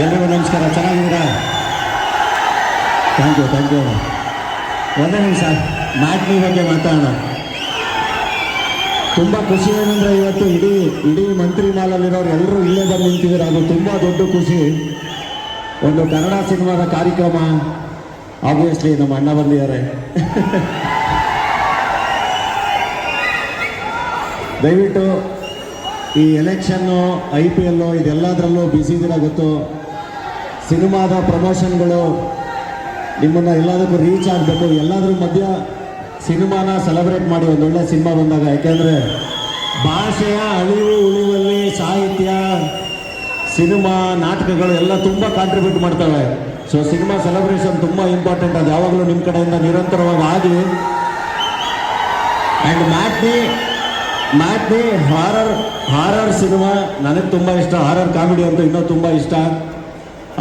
ಎಲ್ರಿಗೂ ನಮಸ್ಕಾರ. ಚೆನ್ನಾಗಿದ್ದೀರಾ? ಥ್ಯಾಂಕ್ ಯು ಥ್ಯಾಂಕ್ ಯು ಒಂದೇ ನಿಮಿಷ ಮ್ಯಾಟ್ನಿ ಬಗ್ಗೆ ಮಾತಾಡೋಣ. ತುಂಬ ಖುಷಿ ಏನಂದ್ರೆ ಇವತ್ತು ಇಡೀ ಇಡೀ ಮಂತ್ರಿ ಮಾಲಲ್ಲಿರೋರು ಎಲ್ಲರೂ ಇಲ್ಲೇ ಬಂದು ನಿಂತಿದ್ದಾರೆ. ಅದು ತುಂಬ ದೊಡ್ಡ ಖುಷಿ. ಒಂದು ಕನ್ನಡ ಸಿನಿಮಾದ ಕಾರ್ಯಕ್ರಮ. ಆಬ್ವಿಯಸ್ಲಿ ನಮ್ಮ ಅಣ್ಣ ಬಂದಿದ್ದಾರೆ ದಯವಿಟ್ಟು ಈ ಎಲೆಕ್ಷನ್ನು ಐ ಪಿ ಎಲ್ಲು ಇದೆಲ್ಲದರಲ್ಲೂ ಬ್ಯುಸಿ ಇದ್ದೀರಾ ಗೊತ್ತು. ಸಿನಿಮಾದ ಪ್ರಮೋಷನ್ಗಳು ನಿಮ್ಮನ್ನು ಎಲ್ಲದಕ್ಕೂ ರೀಚ್ ಆಗಬೇಕು. ಎಲ್ಲಾದ್ರೂ ಮಧ್ಯ ಸಿನಿಮಾನ ಸೆಲೆಬ್ರೇಟ್ ಮಾಡಿ ಒಂದು ಒಳ್ಳೆ ಸಿನಿಮಾ ಬಂದಾಗ. ಯಾಕೆಂದರೆ ಭಾಷೆಯ ಅಳಿವು, ಉಳಿವಲ್ಲಿ ಸಾಹಿತ್ಯ, ಸಿನಿಮಾ, ನಾಟಕಗಳು ಎಲ್ಲ ತುಂಬ ಕಾಂಟ್ರಿಬ್ಯೂಟ್ ಮಾಡ್ತವೆ. ಸೊ ಸಿನಿಮಾ ಸೆಲೆಬ್ರೇಷನ್ ತುಂಬ ಇಂಪಾರ್ಟೆಂಟ್ ಅದು ಯಾವಾಗಲೂ ನಿಮ್ಮ ಕಡೆಯಿಂದ ನಿರಂತರವಾಗಿ ಆಗಿ. And matinee matinee horror horror cinema ನನಗೆ ತುಂಬ ಇಷ್ಟ. ಹಾರರ್ ಕಾಮಿಡಿ ಅಂತೂ ಇನ್ನೂ ತುಂಬ ಇಷ್ಟ.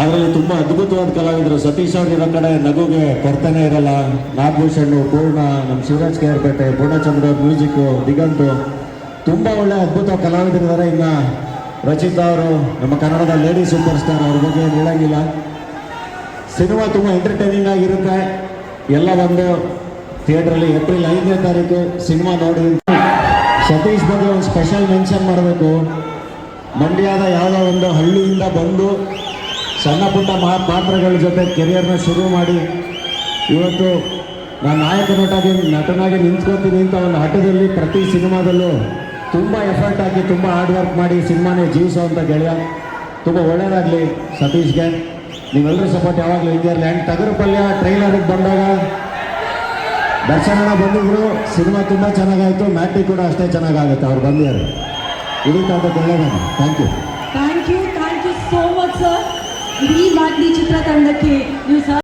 ಅದರಲ್ಲಿ ತುಂಬ ಅದ್ಭುತವಾದ ಕಲಾವಿದರು. ಸತೀಶ್ ಅವ್ರು ಇರೋ ಕಡೆ ನಗುಗೆ ಕೊರತೆನೇ ಇರಲ್ಲ. ನಾಗಭೂಷಣ್ ಪೂರ್ಣ ನಮ್ಮ ಶಿವರಾಜ್ ಕೇರ್ಪೇಟೆ ಪೂರ್ಣಚಂದ್ರ ಮ್ಯೂಸಿಕ್ಕು ದಿಗಂತು ತುಂಬ ಒಳ್ಳೆ ಅದ್ಭುತ ಕಲಾವಿದರಿದ್ದಾರೆ ಇನ್ನು ರಚಿತಾ ಅವರು. ನಮ್ಮ ಕನ್ನಡದ ಲೇಡಿ ಸೂಪರ್ ಸ್ಟಾರ್ ಅವ್ರ ಬಗ್ಗೆ ಹೇಳಂಗಿಲ್ಲ. ಸಿನಿಮಾ ತುಂಬ ಎಂಟರ್ಟೈನಿಂಗ್ ಆಗಿರುತ್ತೆ. ಎಲ್ಲ ಒಂದು ಥಿಯೇಟ್ರಲ್ಲಿ ಏಪ್ರಿಲ್ ಐದನೇ ತಾರೀಕು. ಸಿನಿಮಾ ನೋಡಿ. ಸತೀಶ್ ಬಗ್ಗೆ ಒಂದು ಸ್ಪೆಷಲ್ ಮೆನ್ಷನ್ ಮಾಡಬೇಕು. ಮಂಡ್ಯದ ಯಾವುದೋ ಒಂದು ಹಳ್ಳಿಯಿಂದ ಬಂದು ಸಣ್ಣ ಪುಟ್ಟ ಪಾತ್ರಗಳ ಜೊತೆ ಕೆರಿಯರ್ನ ಶುರು ಮಾಡಿ ಇವತ್ತು ನಾನು ನಾಯಕ ನಟಾಗಿ ನಟನಾಗಿ ನಿಂತ್ಕೋತೀನಿ ಅಂತ ಒಂದು ಹಠದಲ್ಲಿ ಪ್ರತಿ ಸಿನಿಮಾದಲ್ಲೂ ತುಂಬ ಎಫರ್ಟ್ ಹಾಕಿ ತುಂಬ ಹಾರ್ಡ್ ವರ್ಕ್ ಮಾಡಿ ಸಿನಿಮಾನೇ ಅಂತ ಗೆಳೆಯ. ತುಂಬ ಒಳ್ಳೆಯದಾಗಲಿ ಸತೀಶ್ಗೆ. ನೀವೆಲ್ಲರೂ ಸಪೋರ್ಟ್ ಯಾವಾಗಲೂ ಇದ್ದೀರಲ್ಲ ಆ್ಯಂಡ್ ತಗರು ಪಲ್ಯ ಟ್ರೈಲರಿಗೆ ಬಂದಾಗ ದರ್ಶನ ಬಂದಿದ್ರು, ಸಿನಿಮಾ ತುಂಬ ಚೆನ್ನಾಗಾಯಿತು ಮ್ಯಾಟ್ರಿ ಕೂಡ ಅಷ್ಟೇ ಚೆನ್ನಾಗಾಗುತ್ತೆ, ಅವ್ರು ಬಂದಿದ್ದಾರೆ. ಇಡೀ ತಾತ ಒಳ್ಳೆಯದಾನೆ thank you thank you thank you so much sir ಇಡೀ ಬಾಟ್ಲಿ ಚಿತ್ರತಂಡಕ್ಕೆ ನೀವು